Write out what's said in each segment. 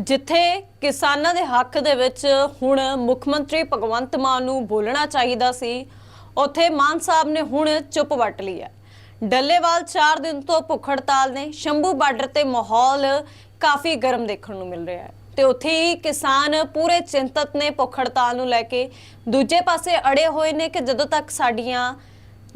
ਜਿੱਥੇ ਕਿਸਾਨਾਂ ਦੇ ਹੱਕ ਦੇ ਵਿੱਚ ਹੁਣ ਮੁੱਖ ਮੰਤਰੀ ਭਗਵੰਤ ਮਾਨ ਨੂੰ ਬੋਲਣਾ ਚਾਹੀਦਾ ਸੀ, ਉੱਥੇ ਮਾਨ ਸਾਹਿਬ ਨੇ ਹੁਣ ਚੁੱਪ ਵੱਟ ਲਈ ਹੈ। ਡੱਲੇਵਾਲ 4 ਦਿਨ ਤੋਂ ਭੁੱਖ ਹੜਤਾਲ ਨੇ, ਸ਼ੰਭੂ ਬਾਰਡਰ ਤੇ ਮਾਹੌਲ ਕਾਫੀ ਗਰਮ ਦੇਖਣ ਨੂੰ ਮਿਲ ਰਿਹਾ ਹੈ। ਤੇ ਉੱਥੇ ਹੀ ਕਿਸਾਨ ਪੂਰੇ ਚਿੰਤਤ ਨੇ ਭੁੱਖ ਹੜਤਾਲ ਨੂੰ ਲੈ ਕੇ। ਦੂਜੇ ਪਾਸੇ ਅੜੇ ਹੋਏ ਨੇ ਕਿ ਜਦੋਂ ਤੱਕ ਸਾਡੀਆਂ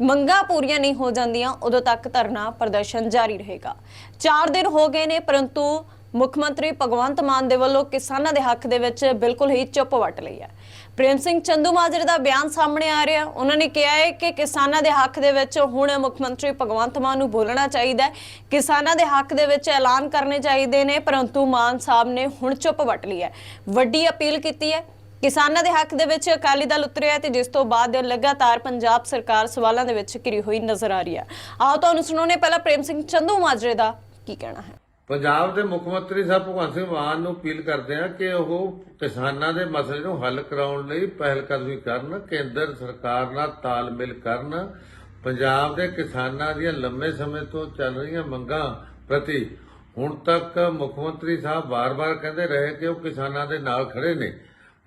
ਮੰਗਾਂ ਪੂਰੀਆਂ ਨਹੀਂ ਹੋ ਜਾਂਦੀਆਂ, ਉਦੋਂ ਤੱਕ ਧਰਨਾ ਪ੍ਰਦਰਸ਼ਨ ਜਾਰੀ ਰਹੇਗਾ। 4 ਦਿਨ ਹੋ ਗਏ ਨੇ, ਪਰੰਤੂ ਮੁੱਖ ਮੰਤਰੀ ਭਗਵੰਤ ਮਾਨ ਦੇ ਵੱਲੋਂ ਕਿਸਾਨਾਂ ਦੇ ਹੱਕ ਦੇ ਵਿੱਚ ਬਿਲਕੁਲ ਹੀ ਚੁੱਪ ਵੱਟ ਲਈ ਹੈ। ਪ੍ਰੇਮ ਸਿੰਘ ਚੰਦੂ ਮਾਜਰੇ ਦਾ ਬਿਆਨ ਸਾਹਮਣੇ ਆ ਰਿਹਾ। ਉਹਨਾਂ ਨੇ ਕਿਹਾ ਹੈ ਕਿ ਕਿਸਾਨਾਂ ਦੇ ਹੱਕ ਦੇ ਵਿੱਚ ਹੁਣ ਮੁੱਖ ਮੰਤਰੀ ਭਗਵੰਤ ਮਾਨ ਨੂੰ ਬੋਲਣਾ ਚਾਹੀਦਾ ਹੈ। ਕਿਸਾਨਾਂ ਦੇ ਹੱਕ ਦੇ ਵਿੱਚ ਐਲਾਨ ਕਰਨੇ ਚਾਹੀਦੇ ਨੇ, ਪਰੰਤੂ ਮਾਨ ਸਾਹਿਬ ਨੇ ਹੁਣ ਚੁੱਪ ਵੱਟ ਲਈ ਹੈ। ਵੱਡੀ ਅਪੀਲ ਕੀਤੀ ਹੈ। ਕਿਸਾਨਾਂ ਦੇ ਹੱਕ ਦੇ ਵਿੱਚ ਅਕਾਲੀ ਦਲ ਉਤਰਿਆ ਤੇ ਜਿਸ ਤੋਂ ਬਾਅਦ ਲਗਾਤਾਰ ਪੰਜਾਬ ਸਰਕਾਰ ਸਵਾਲਾਂ ਦੇ ਵਿੱਚ ਘਿਰੀ ਹੋਈ ਨਜ਼ਰ ਆ ਰਹੀ ਹੈ। ਆਓ ਤੁਹਾਨੂੰ ਸੁਣਾਉਣੇ ਪਹਿਲਾਂ ਪ੍ਰੇਮ ਸਿੰਘ ਚੰਦੂ ਮਾਜਰੇ ਦਾ ਕੀ ਕਹਿਣਾ ਹੈ। ਪੰਜਾਬ ਦੇ ਮੁੱਖ ਮੰਤਰੀ ਸਾਹਿਬ ਭਗਵੰਤ ਸਿੰਘ ਮਾਨ ਨੂੰ ਅਪੀਲ ਕਰਦੇ ਆ ਕਿ ਉਹ ਕਿਸਾਨਾਂ ਦੇ ਮਸਲੇ ਨੂੰ ਹੱਲ ਕਰਾਉਣ ਲਈ ਪਹਿਲ ਕਦਮੀ ਕਰਨ, ਕੇਂਦਰ ਸਰਕਾਰ ਨਾਲ ਤਾਲਮੇਲ ਕਰਨ, ਪੰਜਾਬ ਦੇ ਕਿਸਾਨਾਂ ਦੀਆਂ ਲੰਮੇ ਸਮੇਂ ਤੋਂ ਚੱਲ ਰਹੀਆਂ ਮੰਗਾਂ ਪ੍ਰਤੀ ਹੁਣ ਤੱਕ ਮੁੱਖ ਮੰਤਰੀ ਸਾਹਿਬ ਵਾਰ-ਵਾਰ ਕਹਿੰਦੇ ਰਹੇ ਕਿ ਉਹ ਕਿਸਾਨਾਂ ਦੇ ਨਾਲ ਖੜੇ ਨੇ,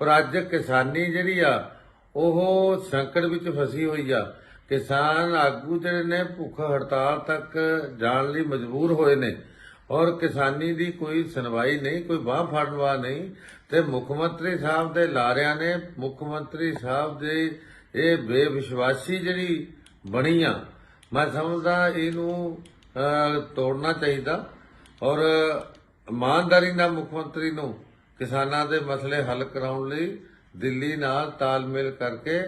ਪਰ ਅੱਜ ਕਿਸਾਨੀ ਜਿਹੜੀ ਆ, ਉਹ ਸੰਕਟ ਵਿੱਚ ਫਸੀ ਹੋਈ ਆ। ਕਿਸਾਨ ਆਗੂ ਜਿਹੜੇ ਨੇ ਭੁੱਖ ਹੜਤਾਲ ਤੱਕ ਜਾਣ ਲਈ ਮਜਬੂਰ ਹੋਏ ਨੇ। ਔਰ ਕਿਸਾਨੀ ਦੀ ਕੋਈ ਸੁਣਵਾਈ ਨਹੀਂ, ਕੋਈ ਬਾਹ ਫੜਨ ਵਾਲਾ ਨਹੀਂ। ਤੇ ਮੁੱਖ ਮੰਤਰੀ ਸਾਹਿਬ ਦੇ ਲਾਰਿਆਂ ਨੇ, ਮੁੱਖ ਮੰਤਰੀ ਸਾਹਿਬ ਦੇ ਇਹ ਬੇਵਿਸ਼ਵਾਸੀ ਜਿਹੜੀ ਬਣੀ ਆ, ਮੈਂ ਸਮਝਦਾ ਇਹਨੂੰ ਤੋੜਨਾ ਚਾਹੀਦਾ। ਔਰ ਇਮਾਨਦਾਰੀ ਨਾਲ ਮੁੱਖ ਮੰਤਰੀ ਨੂੰ ਕਿਸਾਨਾਂ ਦੇ ਮਸਲੇ ਹੱਲ ਕਰਾਉਣ ਲਈ ਦਿੱਲੀ ਨਾਲ ਤਾਲਮੇਲ ਕਰਕੇ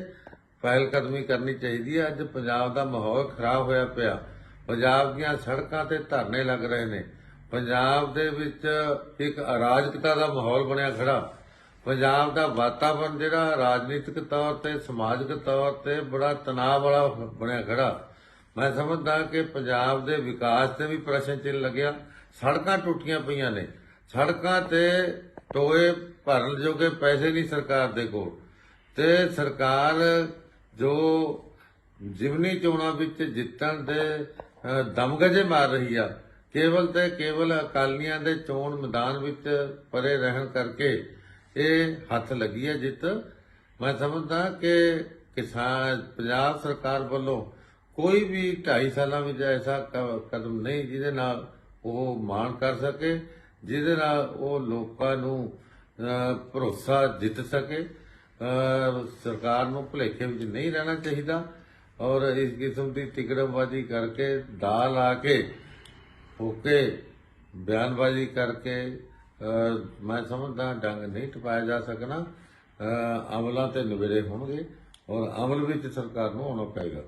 ਪਹਿਲ ਕਦਮੀ ਕਰਨੀ ਚਾਹੀਦੀ ਹੈ ਅੱਜ ਪੰਜਾਬ ਦਾ ਮਾਹੌਲ ਖਰਾਬ ਹੋਇਆ ਪਿਆ। ਪੰਜਾਬ ਦੀਆਂ ਸੜਕਾਂ ਤੇ ਧਰਨੇ ਲੱਗ ਰਹੇ ਨੇ। ਪੰਜਾਬ ਦੇ ਵਿੱਚ ਇੱਕ ਅਰਾਜਕਤਾ ਦਾ ਮਾਹੌਲ ਬਣਿਆ ਖੜਾ। ਪੰਜਾਬ ਦਾ ਵਾਤਾਵਰਣ ਜਿਹੜਾ ਰਾਜਨੀਤਿਕ ਤੌਰ ਤੇ, ਸਮਾਜਿਕ ਤੌਰ ਤੇ ਬੜਾ ਤਣਾਅ ਵਾਲਾ ਬਣਿਆ ਖੜਾ। ਮੈਂ ਸਮਝਦਾ ਕਿ ਪੰਜਾਬ ਦੇ ਵਿਕਾਸ ਤੇ ਵੀ ਪ੍ਰਸ਼ਨ ਚਿੰਨ੍ਹ ਲੱਗਿਆ। ਸੜਕਾਂ ਟੁੱਟੀਆਂ ਪਈਆਂ ਨੇ। ਸੜਕਾਂ ਤੇ ਟੋਏ ਭਰਨ ਜੋਗੇ ਪੈਸੇ ਨਹੀਂ ਸਰਕਾਰ ਦੇ ਕੋਲ। ਤੇ ਸਰਕਾਰ ਜੋ ਜਿਮਨੀ ਚੋਣਾਂ ਵਿੱਚ ਜਿੱਤਣ ਦੇ ਦਮਗਜੇ ਮਾਰ ਰਹੀ ਆ ਕੇਵਲ ਤੇ ਕੇਵਲ ਅਕਾਲੀਆਂ ਦੇ ਚੋਣ ਮੈਦਾਨ ਵਿੱਚ ਪਰੇ ਰਹਿਣ ਕਰਕੇ ਇਹ ਹੱਥ ਲੱਗੀ ਹੈ ਜਿੱਤ। ਮੈਂ ਸਮਝਦਾ ਕਿ ਕਿਸਾਨ, ਪੰਜਾਬ ਸਰਕਾਰ ਵੱਲੋਂ ਕੋਈ ਵੀ 2.5 ਸਾਲਾਂ ਵਿੱਚ ਐਸਾ ਕ- ਕਦਮ ਨਹੀਂ ਜਿਹਦੇ ਨਾਲ ਉਹ ਮਾਣ ਕਰ ਸਕੇ, ਜਿਹਦੇ ਨਾਲ ਉਹ ਲੋਕਾਂ ਨੂੰ ਭਰੋਸਾ ਜਿੱਤ ਸਕੇ। ਸਰਕਾਰ ਨੂੰ ਭੁਲੇਖੇ ਵਿੱਚ ਨਹੀਂ ਰਹਿਣਾ ਚਾਹੀਦਾ ਔਰ ਇਸ ਕਿਸਮ ਦੀ ਟਿਕੜਮਬਾਜ਼ੀ ਕਰਕੇ ਦਾਲ ਆ ਕੇ ਹੋਕੇ ਬਿਆਨਬਾਜ਼ੀ ਕਰਕੇ ਮੈਂ ਸਮਝਦਾ ਡੰਗ ਨਹੀਂ ਟਪਾਇਆ ਜਾ ਸਕਣਾ। ਅਮਲਾਂ ਤੇ ਨਵੇੜੇ ਹੋਣਗੇ ਔਰ ਅਮਲ ਵਿੱਚ ਸਰਕਾਰ ਨੂੰ ਆਉਣਾ ਪਏਗਾ